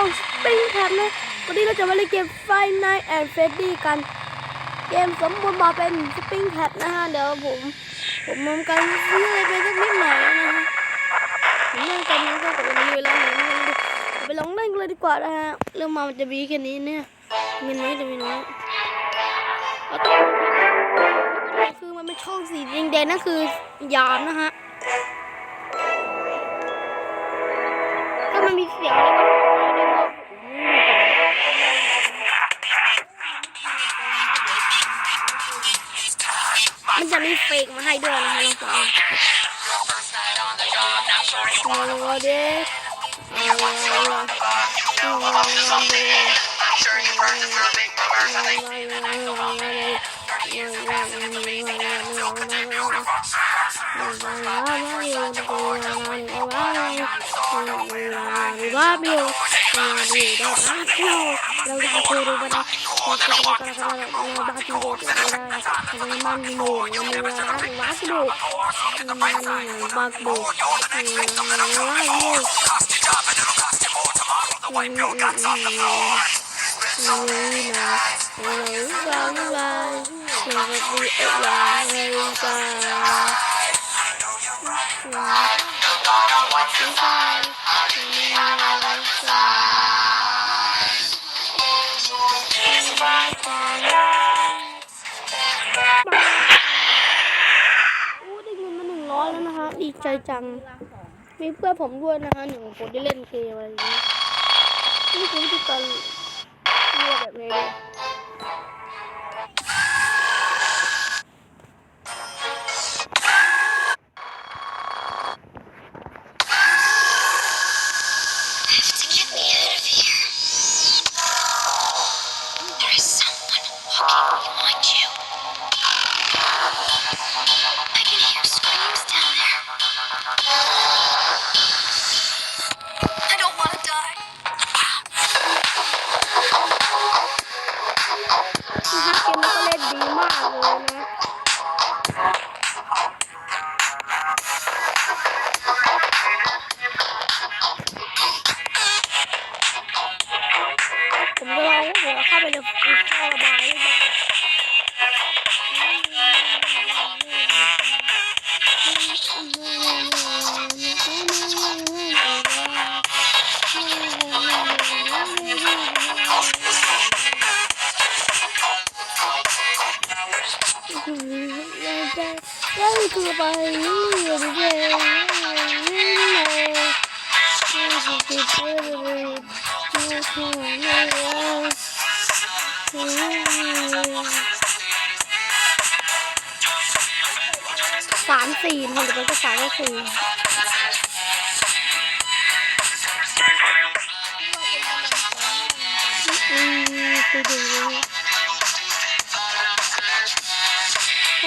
องสปริงแคปนะวันนี้เราจะมาเล่นเกมไฟน i แอนด์เฟดดี้กัน เกมสมบูรณ์มาเป็นสปริงแคปนะฮะ เดี๋ยวผม ผมทำการซื้ออะไรไปสักนิดหน่อยนะฮะผมเล่นกันนี้ก็กดวันนี้ไปแล้วนไปลองเล่นกันเลยดีกว่านะฮะ เรื่องมามันจะมีแค่นี้เนี่ยเงินน้อยจะมีน้อยเอาต่อคือมันเป็นช่องสีแดงๆนั่นคือยามนะฮะ Loaded. Love you. Love you. Love you. Bye. อ้โหเด็กว่าบิวเราได้บ้านเราเราจะคุยดูบ้านเราเราจะคุยกันเราบ้านที่เด็กเราได้เงินมาหนึ่งร้อยแล้วนะคะ ดีใจจัง มีเพื่อนผมด้วยนะคะหนึ่งคนได้เล่นเกมอะไรอย่างนี้นี่คือวิธีการเรียกแบบนี้ เราคือไปนี่อยู่ดีนี่เลยนี่คือติดเลยนี่คือเลยสามสี่มันจะเป็นภาษาก็สี่อืมไปดูอเปบอกว่าเนี่ยคือเ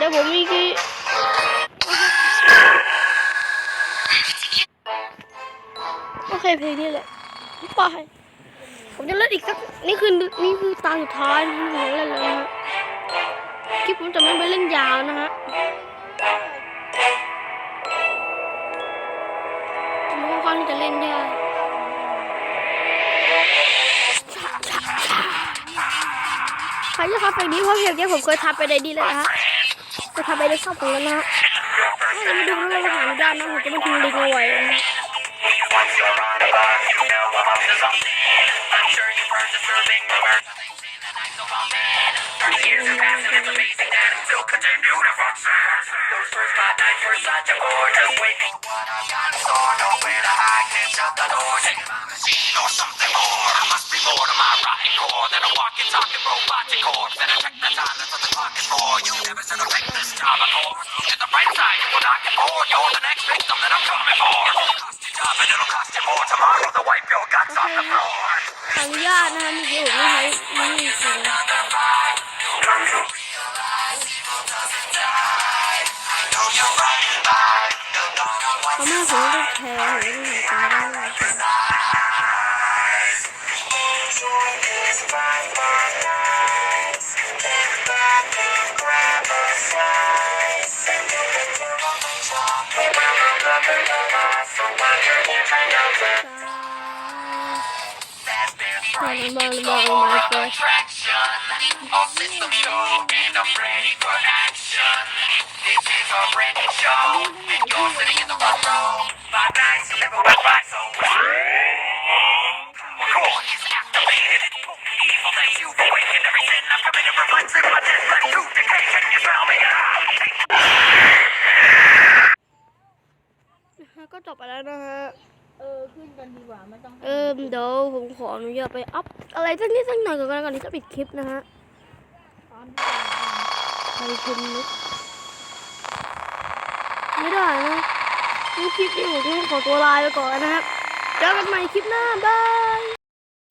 เดี๋ยวผมมีกี่โอเคเพลงนี้แหละไปผมจะเล่นอีกสักนี่คือนี่คือตาสุดท้ายที่ผมเล่นแล้วนะฮะคลิปผมจะไม่ไปเล่นยาวนะฮะผมค่อนข้างจะเล่นยากรจะทำไปนี้เพราะเพจเนี้ผมเคยทำไปในนี้เลยนะฮะ จะทำไปในช่องผมแล้วนะฮะถ้าจะมาดูแล้วเราหาไม่ได้นะผมจะไม่ทิ้งลิงก์เอาไว้นะ a years have passed and it's amazing that I'm still continue to function. Those first five nights were such a bore. Just wait for what in store. Nowhere to hide, can't shut the door. Or something more. Must be more to my rotten core than a walking, talking robotic corpse. And the time, that's what the clock is. You never should have taken this job before. Look at the bright side, you will not get bored. You're the next victim that I'm coming for. Cost you job and it'll cost you more tomorrow. To wipe your guts off the floor. ขออนุญาตนะฮะเมื่อกี้ผมไม่ใช้ไม่มีเสียง Know you're right by. เพราะแม่ผมไม่ได้แชร์ผมไม่ได้ทำการอะไร Talking about about my first Traction. All systems go and I'm ready for action. This is a ready show. And you're sitting in the front row. Five nights, never went by so Core is activated. Evil that you've awakened. Every sin I've committed reflects in my death. Left to decay. Can you smell me? Ah, take นะฮะก็จบไปแล้วนะฮะ เออ ขึ้นกันดีกว่าไม่ต้องเออเดี๋ยวผมขออนุญาตไปอัพอะไรสักนิดสักหน่อยก่อนแล้วกันที่จะปิดคลิปนะฮะตอนที่ใครคุณนึกไม่ได้นะคลิปนี้ผมต้องขอตัวลาไปก่อนนะครับเจอกันใหม่คลิปหน้าบาย